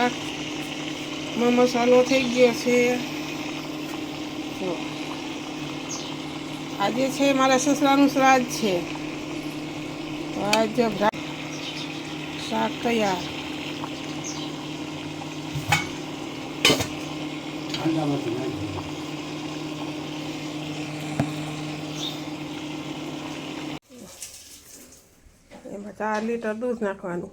શાકમાં મસાલો થઈ ગયો છે. આજે છે મારા સસરાનું શ્રાદ્ધ છે. તો આજે શાક તૈયાર. એમાં ચાર લીટર દૂધ નાખવાનું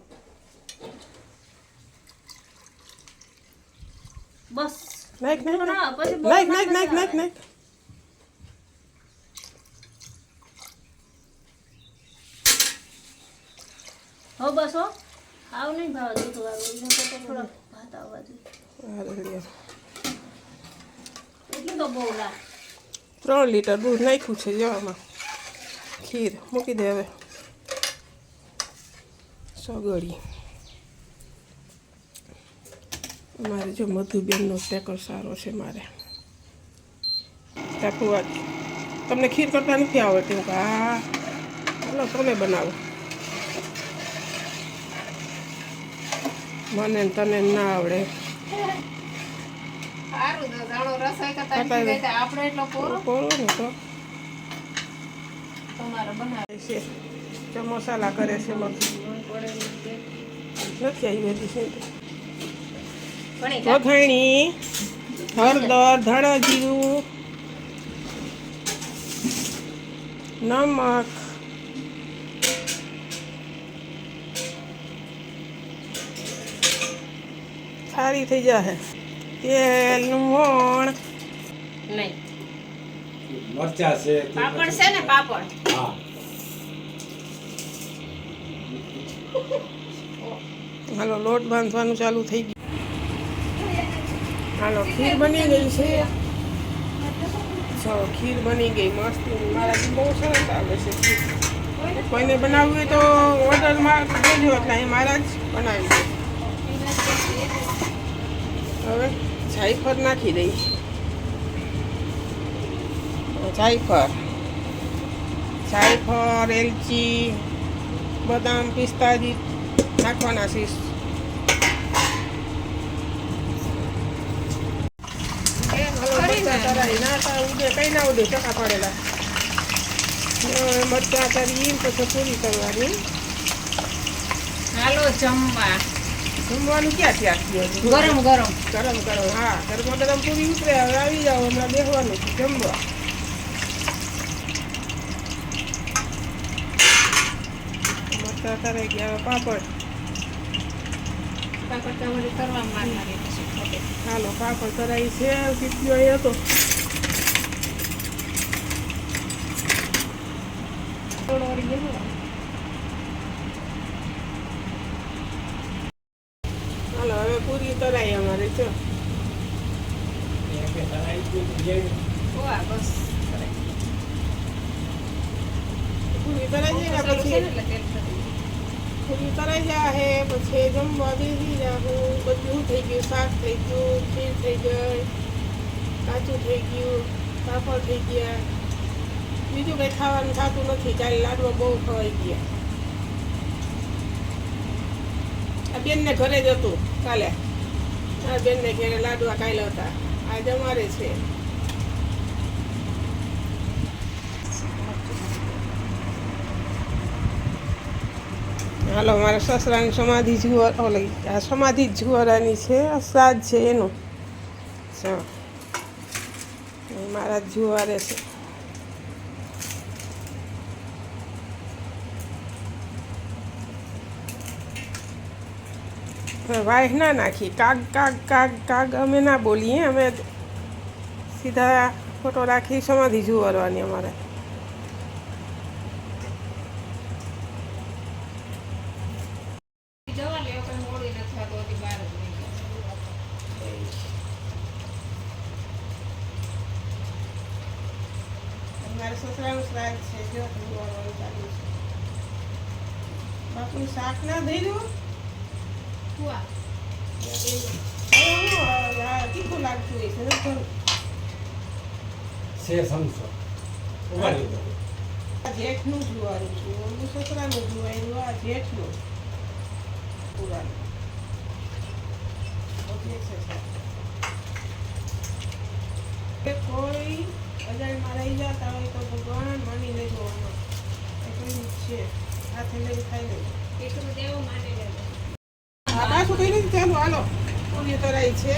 બસ નાખ નાખ નાખ. નાખ નાખ નાખ નાખ. હો બસ હો. આવ નહીં ભાવ દૂધ વાળું તો થોડા ભાત આવવા જોઈએ એટલું તો બહુ લાગે. ત્રણ લીટર દૂધ નાખ્યું છે જવામાં ખીર. મૂકી દે હવે. સગડી મારે જો મધુબેનનો ટેકર સારો છે મારે. ટાકુવા તમને ખીર કરતા નથી આવડતી? હું હા ચાલો તમે બનાવો. મને તને ના આવડે. પૂરો કોરો? છે. જો મસાલા કરે છે નથી આવી બધી. વઘાણી હળદર ધાણા જીરું નમક સારી થઈ જશે તેલનું મોણ નહીં. મરચા છે પાપડ છે ને પાપડ? હા. હાલો લોટ બાંધવાનું ચાલુ થઈ ગયું. હાલો, ખીર બની ગઈ છે. જો, ખીર બની ગઈ મસ્ત. મારાથી બહુ સરસ આવે છે ખીર. કોઈને બનાવવું તો ઓર્ડરમાં દેજો એટલે અહીં મારા જ બનાવી દે. હવે જાયફળ નાખી દઈશ. જાયફળ. જાયફળ, એલચી, બદામ પિસ્તાજી નાખવાના છે. મરચા તરાઈ ના તા ઉડે કઈ ના ઉડે ચકા પાડેલા. મરચા કરી પછી પૂરી કરવાની. હાલો જમવા. જમવાનું ક્યાં ત્યાં થયું ગરમ ગરમ. ગરમ ગરમ. હા ગરમ ગરમ પૂરી ઉતરે. હવે આવી જાઓ હમણાં બેસવાનું જમવા. મરચા તરાઈ ગયા હવે પાપડ. કરવા પછી હાલો પાપડ તરાઈ છે અહીં હતો થોડો વળી બેસવા. પૂરી તરાઈ અમારે, જો. પછી? જમવા બેસી જાઉં બધું થઈ ગયું, શાક થઈ ગયું, ખીર થઈ ગઈ કાચું થઈ ગયું, પાપડ થઈ ગયા. બીજું કંઈ ખાવાનું થતું નથી, ચાલે લાડવા બહુ ખવાઈ ગયા. આ બેનને ઘરે જ હતું કાલે. આ બેનને ઘરે લાડવા કાલે હતા. આજે અમારે છે. હાલો, મારા સસરાની સમાધિ જુવાર ઓલી, આ સમાધિ જુવારાની છે, આ સાજ છે એનું. મારા જુવારે છે. વાઈફ ના નાખી. કાગ કાગ કાગ કાગ અમે ના બોલીએ. અમે સીધા ફોટો રાખી સમાધિ જુવારવાની અમારે. બાપુનું શાક ના દઈ હુઆ. છે સમસો ઉગાડી દો. કોઈ અજાણમાં રહી જતા હોય તો ભગવાન માની લેજો આમાં એટલું છે હાથે લઈ ખાઈ લેજો એટલું દેવો માની પાછું કઈ નથી ચાલુ હાલો. પૂરી તરાઈ છે.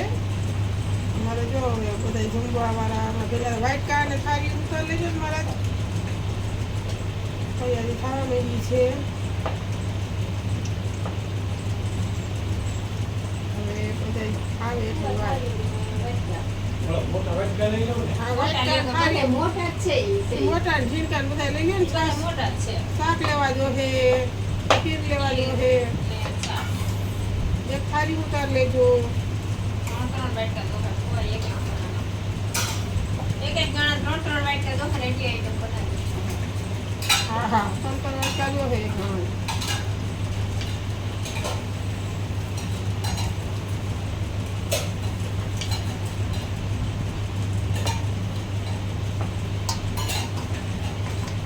અમારે જો બધા જમવા વાળા પેલા વ્હાઈટ કાર ને થાળી ઉતર લેજો મારા તૈયારી થવા માંડી છે. હવે બધા આવે એટલી વાર મોટા વાટકા ને છે ઝીણકા બધા લઈ લે શાક છે. લેવા જો હે ખીર લેવા જો હે. ચાર. એક થાળી ઉતાર લેજો. હા હા. ત્રણ ત્રણ વાટકા હા.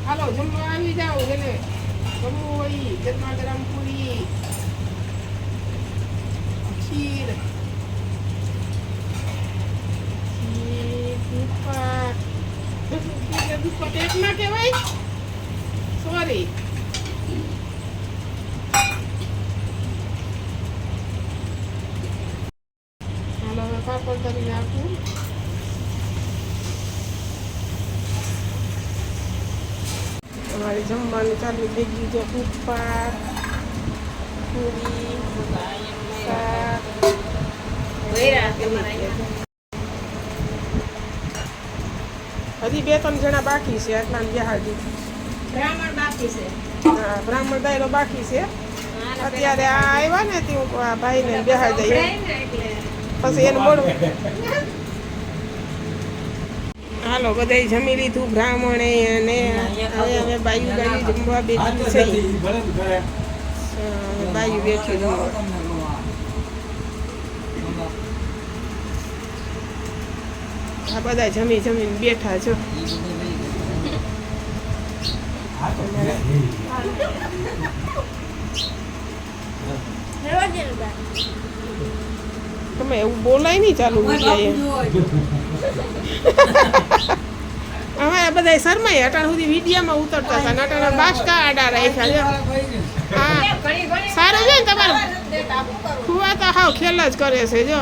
હાલો જમવા આવી જાઓ એટલે જમવું હોય ઈ. ગરમા ગરમ પૂરી ખીર ખીર દૂધપાક ખીર ને દૂધપાક એક ના કહેવાય સોરી હાલો હવે પાપડ તરી નાખું અમારે જમવાનું ચાલુ થઈ ગયું છે દૂધપાક પૂરી શાક હજી બે ત્રણ જણા બાકી છે એટલા બિહાડી બ્રાહ્મણ બાકી છે. હા બ્રાહ્મણ દાયરો બાકી છે. અત્યારે આ આવ્યા ને તે ભાઈ ને ભાઈને જઈએ પછી એનું મોડું હાલો બધાય જમી લીધું બ્રાહ્મણે અને હવે હવે બાયુ બાયુ જમવા બેઠી છે. બાયુ બેઠી જમવા. આ બધા જમી જમીને બેઠા છો. તમે એવું બોલાય નહીં ચાલુ હવે બધા શરમાય અટાણ સુધી વિડીયામાં ઉતરતા હતા. ને અટાણે બાસકા આડા રાખ્યા છે. હા. સારું છે ને તમારું? ખુવા તો હાવ ખેલ જ કરે છે જો.